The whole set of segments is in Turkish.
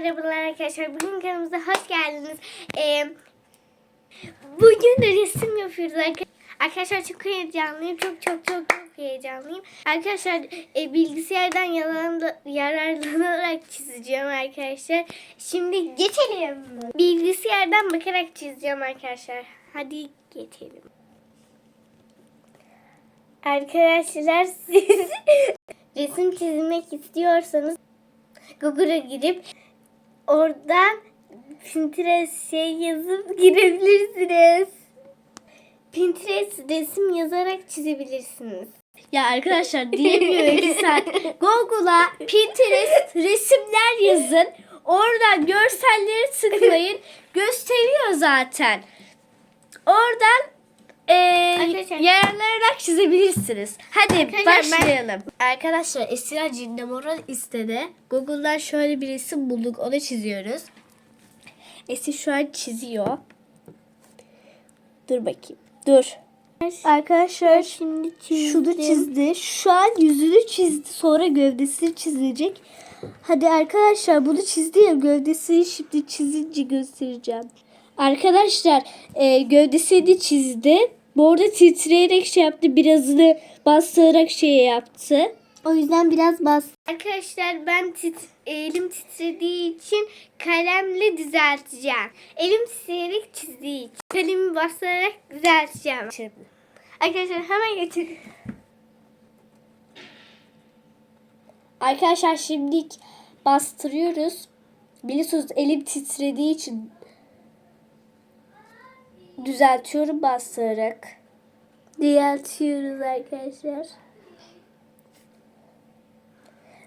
merhabalar arkadaşlar. Bugün kanalımıza hoş geldiniz. Ee, bugün de resim yapıyoruz arkadaşlar. Çok heyecanlıyım. Çok çok çok çok heyecanlıyım. Arkadaşlar e, bilgisayardan yalan- yararlanarak çizeceğim arkadaşlar. Şimdi geçelim. Bilgisayardan bakarak çizeceğim arkadaşlar. Hadi geçelim. Arkadaşlar siz resim çizmek istiyorsanız Google'a girip oradan Pinterest şey yazıp girebilirsiniz. Pinterest resim yazarak çizebilirsiniz. Ya arkadaşlar diyemiyor iki saat. Google'a Pinterest resimler yazın. Oradan görselleri tıklayın. Gösteriyor zaten. Oradan eee Arkadaşlar- yararlanarak çizebilirsiniz. Hadi Arkadaşlar ben- başlayalım. Arkadaşlar Esra Cindamora istedi. Google'dan şöyle bir resim bulduk. Onu çiziyoruz. Esra şu an çiziyor. Dur bakayım. Dur. Arkadaşlar Şimdi şunu çizdi. Şu an yüzünü çizdi. Sonra gövdesini çizecek. Hadi arkadaşlar bunu çizdi ya gövdesini şimdi çizince göstereceğim. Arkadaşlar e, gövdesini çizdi. Bu arada titreyerek şey yaptı. Birazını bastırarak şey yaptı. O yüzden biraz bas. Arkadaşlar ben tit elim titrediği için kalemle düzelteceğim. Elim titreyerek çizdiği için kalemi basarak düzelteceğim. Arkadaşlar hemen geçelim. Arkadaşlar şimdi bastırıyoruz. Biliyorsunuz elim titrediği için düzeltiyorum bastırarak. Düzeltiyoruz arkadaşlar.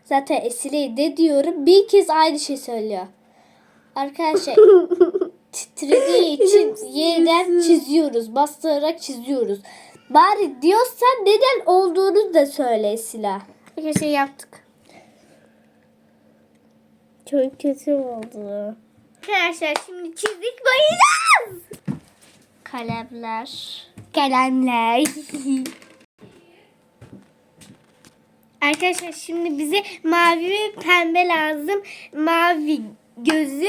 Zaten Esile'yi de diyorum. Bir kez aynı şey söylüyor. Arkadaşlar titrediği için yeniden çiziyoruz. Bastırarak çiziyoruz. Bari diyorsan neden olduğunu da söyle Esila. Arkadaşlar yaptık. Çok kötü oldu. Arkadaşlar şimdi çizdik boyayacağız. Kalemler. Kalemler. Arkadaşlar şimdi bize mavi ve pembe lazım. Mavi gözü,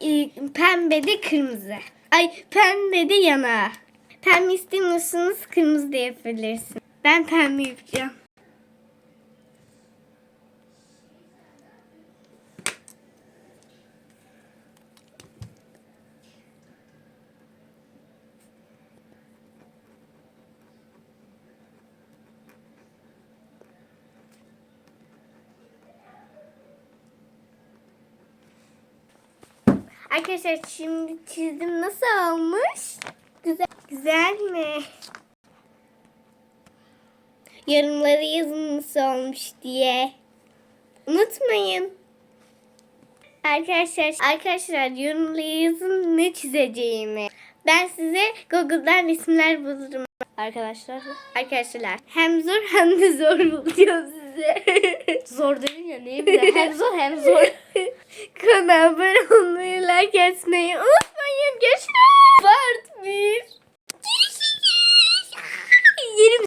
e, pembe de kırmızı. Ay pembe de yanağı. Pembe istemiyorsanız kırmızı da yapabilirsiniz. Ben pembe yapacağım. Arkadaşlar şimdi çizdim. Nasıl olmuş? Güzel. Güzel mi? Yorumları yazın nasıl olmuş diye. Unutmayın. Arkadaşlar, arkadaşlar yorumları yazın ne çizeceğimi. Ben size Google'dan resimler bulurum. Arkadaşlar Arkadaşlar hem zor hem de zor bulacağım size. zor dedin ya neyim de hem zor hem zor. Kanala abone olmayı, like etmeyi unutmayın. Görüşürüz.